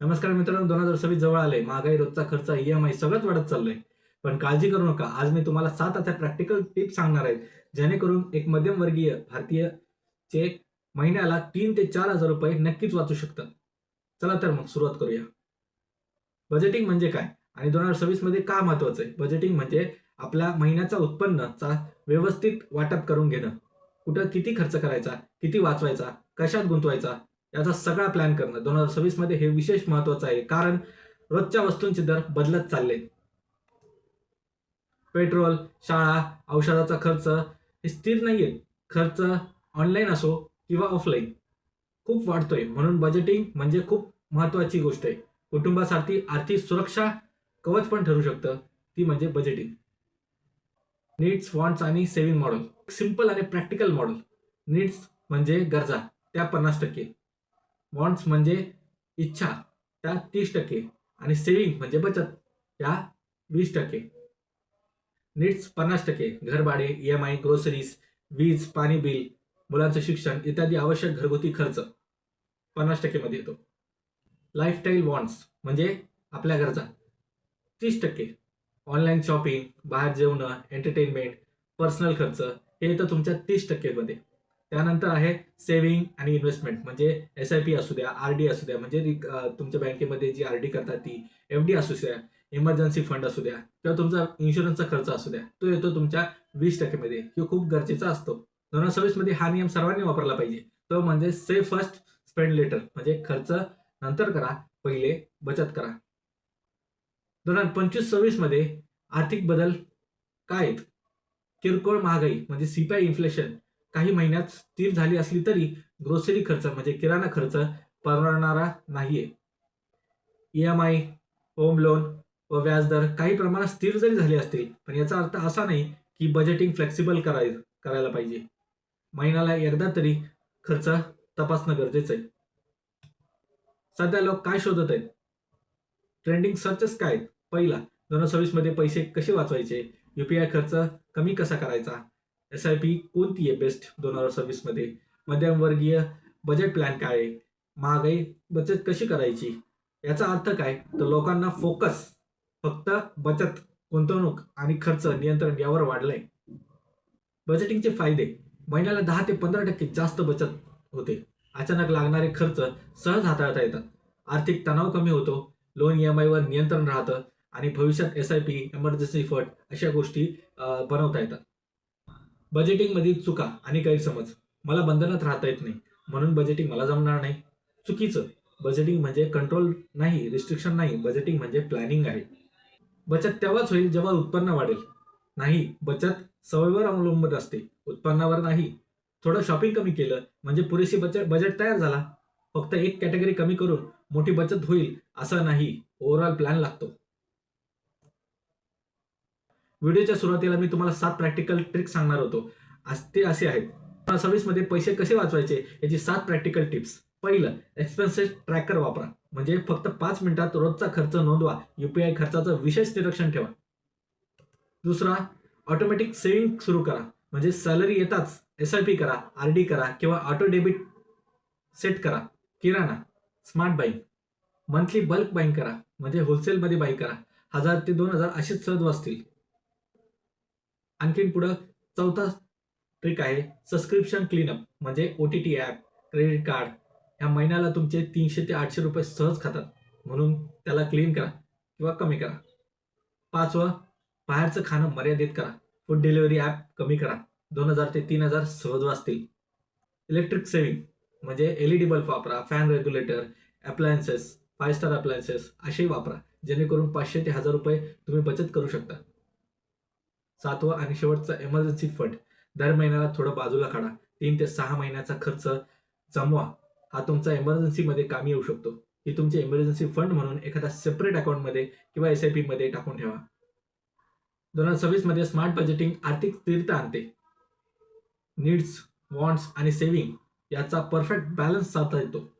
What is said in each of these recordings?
नमस्कार मित्रांनो दोन हजार सव्वीस जवळ आले महागाई रोजचा खर्च ई एम आय सगळंच वाढत चाललंय. पण काळजी करू नका. आज मी तुम्हाला सात अशा प्रॅक्टिकल टिप्स सांगणार आहेत जेणेकरून एक मध्यमवर्गीय भारतीय चे महिन्याला तीन ते चार हजार रुपये नक्कीच वाचू शकतात. चला तर मग सुरुवात करूया. बजेटिंग म्हणजे काय? आणि दोन हजार सव्वीसमध्ये का महत्वाचं आहे? बजेटिंग म्हणजे आपल्या महिन्याचा उत्पन्नचा व्यवस्थित वाटप करून घेणं. कुठं किती खर्च करायचा किती वाचवायचा कशात गुंतवायचा याचा सगळा प्लॅन करणं. दोन हजार सव्वीसमध्ये हे विशेष महत्वाचं आहे. कारण रोजच्या वस्तूंचे दर बदलत चालले. पेट्रोल शाळा औषधाचा खर्च हे स्थिर नाहीये. खर्च ऑनलाईन असो किंवा ऑफलाईन खूप वाढतोय. म्हणून बजेटिंग म्हणजे खूप महत्वाची गोष्ट आहे. कुटुंबासाठी आर्थिक सुरक्षा कवच पण ठरू शकतं. ती म्हणजे बजेटिंग नीड्स वॉन्ट्स आणि सेव्हिंग मॉडेल सिंपल आणि प्रॅक्टिकल मॉडेल नीड्स म्हणजे गरजा. त्या पन्नास टक्के. वॉन्ट्स म्हणजे इच्छा त्या तीस टक्के. आणि सेविंग म्हणजे बचत त्या वीस टक्के. नीड्स पन्नास टक्के. घरभाडे ई एम आय ग्रोसरीज वीज पाणी बिल मुलांचं शिक्षण इत्यादी आवश्यक घरगुती खर्च. पन्नास टक्केमध्ये येतो. लाईफस्टाईल वॉन्ट्स म्हणजे आपल्या गरजा तीस टक्के. ऑनलाईन शॉपिंग बाहेर जेवणं एंटरटेनमेंट पर्सनल खर्च हे येतं तुमच्या तीस टक्केमध्ये. त्यानंतर आहे सेव्हिंग आणि इन्व्हेस्टमेंट म्हणजे एस आय पी असू द्या आर डी असू द्या म्हणजे तुमच्या बँकेमध्ये जी आर डी करतात ती एफ डी असू द्या इमर्जन्सी फंड असू द्या किंवा तुमचा इन्शुरन्सचा खर्च असू द्या तो येतो तुमच्या वीस टक्केमध्ये किंवा खूप गरजेचा असतो. दोन हजार सव्वीसमध्ये हा नियम सर्वांनी वापरला पाहिजे. तो म्हणजे सेव्ह फर्स्ट स्पेंड लेटर म्हणजे खर्च नंतर करा पहिले बचत करा. दोन हजार पंचवीस सव्वीसमध्ये आर्थिक बदल काय आहेत? किरकोळ महागाई म्हणजे सीपीआय इन्फ्लेशन काही महिन्यात स्थिर झाली असली तरी ग्रोसरी खर्च म्हणजे किराणा खर्च परवडणारा नाहीये. E M I home loan व व्याजदर काही प्रमाणात स्थिर जरी झाले असतील पण याचा अर्थ असा नाही की बजेटिंग फ्लेक्सिबल कराय करायला पाहिजे. महिन्याला एकदा तरी खर्च तपासणं गरजेचं आहे. सध्या लोक काय शोधत आहेत? ट्रेंडिंग सर्चेस काय पहिला दोन हजार सव्वीसमध्ये पैसे कसे वाचवायचे? युपीआय खर्च कमी कसा करायचा? एस आय पी कोणती आहे बेस्ट दोन हजार सव्वीसमध्ये? मध्यमवर्गीय बजेट प्लॅन काय आहे? महागाई बचत कशी करायची? याचा अर्थ काय? तर लोकांना फोकस फक्त बचत गुंतवणूक आणि खर्च नियंत्रण यावर वाढलंय. बजेटिंगचे फायदे. महिन्याला दहा ते पंधरा टक्के जास्त बचत होते. अचानक लागणारे खर्च सहज हाताळता येतात. आर्थिक तणाव कमी होतो. लोन ई एम आयवर नियंत्रण राहतं आणि भविष्यात S I P emergency fund अशा गोष्टी बनवता येतात. बजेटिंग मधील चुका आणि गैरसमज मला बंधनात राहता येत नाही. म्हणून बजेटिंग मला जमणार नाही. चुकीचं. बजेटिंग म्हणजे कंट्रोल नाही रिस्ट्रिक्शन नाही. बजेटिंग म्हणजे प्लॅनिंग आहे. बचत तेव्हाच होईल जेव्हा उत्पन्न वाढेल. नाही बचत सवयीवर अवलंबून असते. उत्पन्नावर नाही. थोडं शॉपिंग कमी केलं म्हणजे पुरेशी बचत बजेट तयार झाला. फक्त एक कॅटेगरी कमी करून मोठी बचत होईल असं नाही. ओव्हरऑल प्लॅन लागतो. व्हिडिओच्या सुरुवातीला मी तुम्हाला सात प्रॅक्टिकल ट्रिक्स सांगणार होतो. आज ते असे आहेत. सव्वीसमध्ये पैसे कसे वाचवायचे? याची सात प्रॅक्टिकल टिप्स पहिलं एक्सपेन्सेस ट्रॅकर वापरा. म्हणजे फक्त पाच मिनिटात रोजचा खर्च नोंदवा. युपीआय खर्चाचं विशेष निरीक्षण ठेवा. दुसरा ऑटोमॅटिक सेव्हिंग सुरू करा. म्हणजे सॅलरी येताच एस आय पी करा आर डी करा किंवा ऑटो डेबिट सेट करा. किराणा smart buying monthly bulk buying करा. म्हणजे होलसेलमध्ये बाईंग करा. हजार ते दोन हजार असेच सहज वाचतील. आणखीन पुढं चौथा ट्रिक आहे सबस्क्रिप्शन क्लीनअप म्हणजे O T T app credit card ह्या महिन्याला तुमचे तीनशे ते आठशे रुपये सहज खातात. म्हणून त्याला क्लीन करा किंवा कमी करा. पाचवं बाहेरचं खाणं मर्यादित करा. फूड डिलिव्हरी ॲप कमी करा. दोन हजार ते तीन हजार सहज वाचतील. इलेक्ट्रिक सेव्हिंग म्हणजे एल ई डी बल्ब वापरा fan regulator appliances five star appliances असेही वापरा. जेणेकरून पाचशे ते हजार रुपये तुम्ही बचत करू शकता. सातवा आणि शेवटचा इमर्जन्सी फंड दर महिन्याला थोडं बाजूला काढा. तीन ते सहा महिन्याचा खर्च जमवा. हा तुमचा इमर्जन्सीमध्ये कामी येऊ शकतो. ही तुमची इमर्जन्सी फंड म्हणून एखाद्या सेपरेट अकाउंटमध्ये किंवा एस आय पीमध्ये टाकून ठेवा. दोन हजार सव्वीसमध्ये स्मार्ट बजेटिंग आर्थिक स्थिरता आणते. नीड्स वॉन्ट्स आणि सेव्हिंग याचा परफेक्ट बॅलन्स साधता येतो.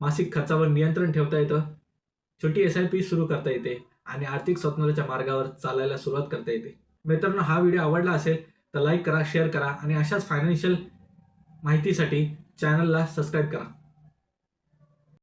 मासिक खर्चावर नियंत्रण ठेवता येतं. छोटी एस आय पी सुरू करता येते आणि आर्थिक स्वातंत्र्याच्या मार्गावर चालायला सुरुवात करता येते. मित्रांनो हा व्हिडिओ आवडला असेल तर लाईक करा शेअर करा आणि अशाच फायनान्शियल माहितीसाठी चॅनलला सबस्क्राईब करा.